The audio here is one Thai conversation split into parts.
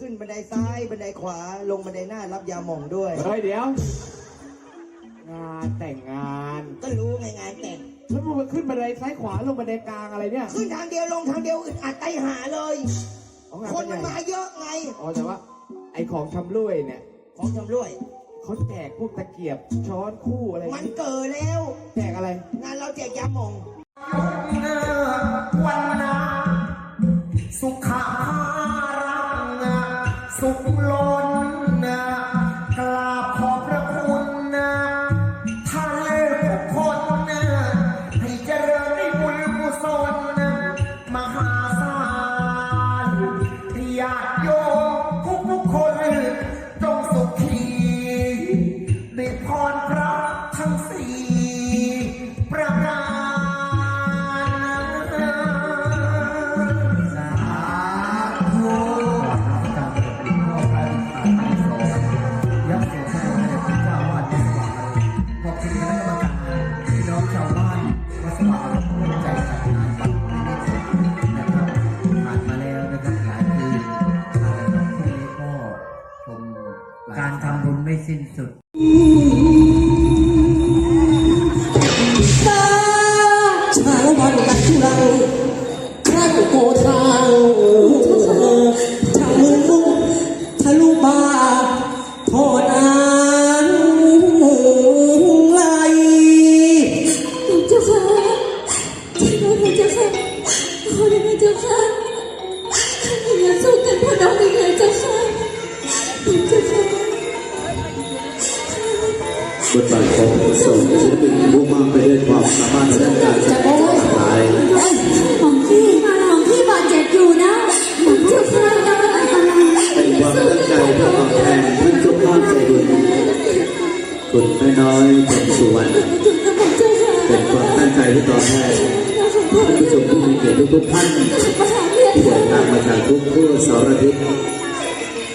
ขึ้นบันไดซ้ายบันไดขวา ลงบันไดหน้ารับยาหม่องด้วย เฮ้ยเดี๋ยว งานแต่งงานก็รู้ไงงานแต่งแล้วมึงมาขึ้นบันไดซ้ายขวาลงบันไดกลางอะไรเนี่ยขึ้นทางเดียวลงทางเดียวอึดอัดไตหาเลยอ๋องานคนเป็มันไงมาเยอะไง อ๋อแต่ว่า ไอของชำร่วยเนี่ยของชำร่วย เขาแจกพวกตะเกียบช้อนคู่อะไรมันเกิดแล้ว แจกอะไร งานเราแจกยาหม่อง ไม่สิ้นสุดตาชาวันกันทุลังครั้งโกทางทางมือมุ่งทะลุบาทอดอ่างไหลเจ้าค่ะช่วยด้วยเจ้าค่ะขอได้ไหมเจ้าค่ะ บทบาทของส่งศิลปินผู้มากไปด้วยความสามารถในด้านการแสดงหลายหม่อมพี่หม่อมพี่บาดเจ็บอยู่นะหม่อมเจ้าค่ะกำลังอันตรายเป็นความตั้งใจเพื่อตอบแทนท่านเจ้าภาพใจบุญคุณแม่น้อยเป็นสุวรรณเป็นความตั้งใจที่ตอบแทนท่านผู้ชมผู้มีเกียรติทุกท่านมาหาเพื่อนที่เดินทางมาจากทุกทั่วสารทิศ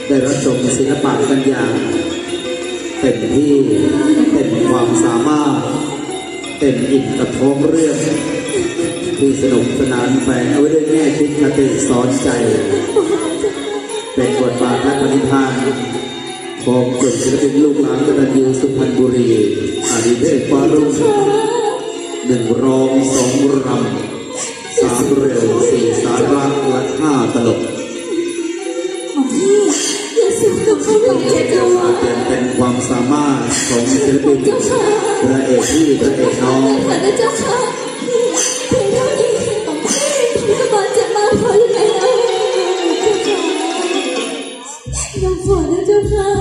ได้รับชมศิลปะกันอย่าง เต็มที่เต็มความสามารถ เต็มอิ่มกับท้องเรื่อง ที่สนุกสนานแฝงเอาไว้ด้วยแง่คิดคติสอนใจ เป็นบทบาทและปณิธานของกลุ่มศิลปินลูกหลานกตัญญูสุพรรณบุรีอาดิเทพฟ้ารุ่งหนึ่งร้องสองรำ ศิลปินพระเอกพี่พระเอกน้องขอนะเจ้าค่ะเพียงเท่านี้หม่อมพี่พี่ก็บาดเจ็บมาพอยแล้วเจ้าค่ะยังขอนะเจ้าค่ะ